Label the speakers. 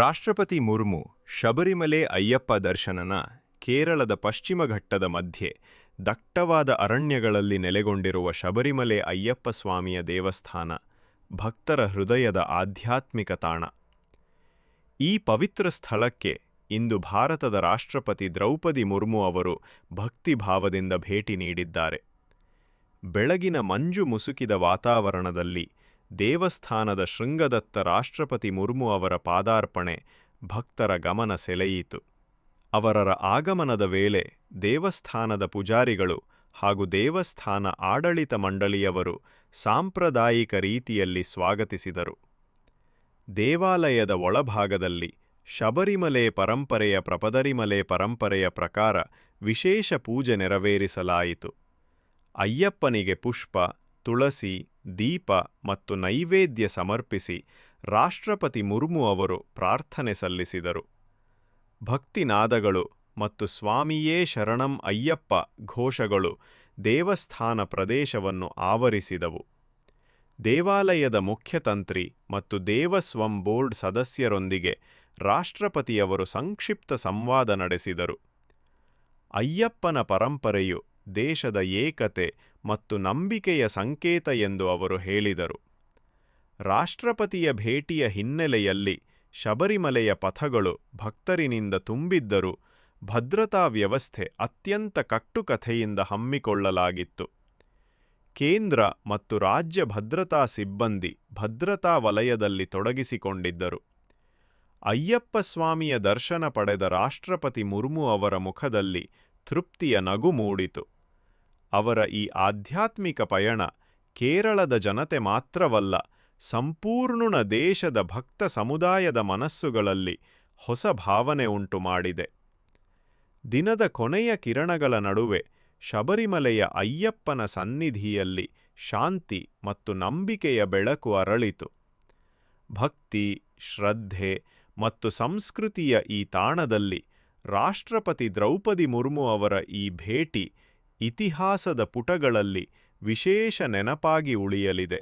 Speaker 1: ರಾಷ್ಟ್ರಪತಿ ಮುರ್ಮು ಶಬರಿಮಲೆ ಅಯ್ಯಪ್ಪ ದರ್ಶನನ ಕೇರಳದ ಪಶ್ಚಿಮ ಘಟ್ಟದ ಮಧ್ಯೆ ದಟ್ಟವಾದ ಅರಣ್ಯಗಳಲ್ಲಿ ನೆಲೆಗೊಂಡಿರುವ ಶಬರಿಮಲೆ ಅಯ್ಯಪ್ಪ ಸ್ವಾಮಿಯ ದೇವಸ್ಥಾನ ಭಕ್ತರ ಹೃದಯದ ಆಧ್ಯಾತ್ಮಿಕ ತಾಣ. ಈ ಪವಿತ್ರ ಸ್ಥಳಕ್ಕೆ ಇಂದು ಭಾರತದ ರಾಷ್ಟ್ರಪತಿ ದ್ರೌಪದಿ ಮುರ್ಮು ಅವರು ಭಕ್ತಿಭಾವದಿಂದ ಭೇಟಿ ನೀಡಿದ್ದಾರೆ. ಬೆಳಗಿನ ಮಂಜು ಮುಸುಕಿದ ವಾತಾವರಣದಲ್ಲಿ ದೇವಸ್ಥಾನದ ಶೃಂಗದತ್ತ ರಾಷ್ಟ್ರಪತಿ ಮುರ್ಮು ಅವರ ಪಾದಾರ್ಪಣೆ ಭಕ್ತರ ಗಮನ ಸೆಳೆಯಿತು. ಅವರರ ಆಗಮನದ ವೇಳೆ ದೇವಸ್ಥಾನದ ಪೂಜಾರಿಗಳು ಹಾಗೂ ದೇವಸ್ಥಾನ ಆಡಳಿತ ಮಂಡಳಿಯವರು ಸಾಂಪ್ರದಾಯಿಕ ರೀತಿಯಲ್ಲಿ ಸ್ವಾಗತಿಸಿದರು. ದೇವಾಲಯದ ಒಳಭಾಗದಲ್ಲಿ ಶಬರಿಮಲೆ ಪರಂಪರೆಯ ಪ್ರಪದರಿಮಲೆ ಪರಂಪರೆಯ ಪ್ರಕಾರ ವಿಶೇಷ ಪೂಜೆ ನೆರವೇರಿಸಲಾಯಿತು. ಅಯ್ಯಪ್ಪನಿಗೆ ಪುಷ್ಪ, ತುಳಸಿ ದೀಪ ಮತ್ತು ನೈವೇದ್ಯ ಸಮರ್ಪಿಸಿ ರಾಷ್ಟ್ರಪತಿ ಮುರ್ಮು ಅವರು ಪ್ರಾರ್ಥನೆ ಸಲ್ಲಿಸಿದರು. ಭಕ್ತಿನಾದಗಳು ಮತ್ತು ಸ್ವಾಮಿಯೇ ಶರಣಂ ಅಯ್ಯಪ್ಪ ಘೋಷಗಳು ದೇವಸ್ಥಾನ ಪ್ರದೇಶವನ್ನು ಆವರಿಸಿದವು. ದೇವಾಲಯದ ಮುಖ್ಯತಂತ್ರಿ ಮತ್ತು ದೇವಸ್ವಂ ಬೋರ್ಡ್ ಸದಸ್ಯರೊಂದಿಗೆ ರಾಷ್ಟ್ರಪತಿಯವರು ಸಂಕ್ಷಿಪ್ತ ಸಂವಾದ ನಡೆಸಿದರು. ಅಯ್ಯಪ್ಪನ ಪರಂಪರೆಯು ದೇಶದ ಏಕತೆ ಮತ್ತು ನಂಬಿಕೆಯ ಸಂಕೇತ ಎಂದು ಅವರು ಹೇಳಿದರು. ರಾಷ್ಟ್ರಪತಿಯ ಭೇಟಿಯ ಹಿನ್ನೆಲೆಯಲ್ಲಿ ಶಬರಿಮಲೆಯ ಪಥಗಳು ಭಕ್ತರಿನಿಂದ ತುಂಬಿದ್ದರೂ ಭದ್ರತಾ ವ್ಯವಸ್ಥೆ ಅತ್ಯಂತ ಕಟ್ಟುಕಥೆಯಿಂದ ಹಮ್ಮಿಕೊಳ್ಳಲಾಗಿತ್ತು. ಕೇಂದ್ರ ಮತ್ತು ರಾಜ್ಯ ಭದ್ರತಾ ಸಿಬ್ಬಂದಿ ಭದ್ರತಾ ವಲಯದಲ್ಲಿ ತೊಡಗಿಸಿಕೊಂಡಿದ್ದರು. ಅಯ್ಯಪ್ಪ ಸ್ವಾಮಿಯ ದರ್ಶನ ಪಡೆದ ರಾಷ್ಟ್ರಪತಿ ಮುರ್ಮು ಅವರ ಮುಖದಲ್ಲಿ ತೃಪ್ತಿಯ ನಗು ಮೂಡಿತು. ಅವರ ಈ ಆಧ್ಯಾತ್ಮಿಕ ಪಯಣ ಕೇರಳದ ಜನತೆ ಮಾತ್ರವಲ್ಲ ಸಂಪೂರ್ಣ ದೇಶದ ಭಕ್ತ ಸಮುದಾಯದ ಮನಸ್ಸುಗಳಲ್ಲಿ ಹೊಸ ಭಾವನೆ ಉಂಟು ಮಾಡಿದೆ. ದಿನದ ಕೊನೆಯ ಕಿರಣಗಳ ನಡುವೆ ಶಬರಿಮಲೆಯ ಅಯ್ಯಪ್ಪನ ಸನ್ನಿಧಿಯಲ್ಲಿ ಶಾಂತಿ ಮತ್ತು ನಂಬಿಕೆಯ ಬೆಳಕು ಅರಳಿತು. ಭಕ್ತಿ, ಶ್ರದ್ಧೆ ಮತ್ತು ಸಂಸ್ಕೃತಿಯ ಈ ತಾಣದಲ್ಲಿ ರಾಷ್ಟ್ರಪತಿ ದ್ರೌಪದಿ ಮುರ್ಮು ಅವರ ಈ ಭೇಟಿ ಇತಿಹಾಸದ ಪುಟಗಳಲ್ಲಿ ವಿಶೇಷ ನೆನಪಾಗಿ ಉಳಿಯಲಿದೆ.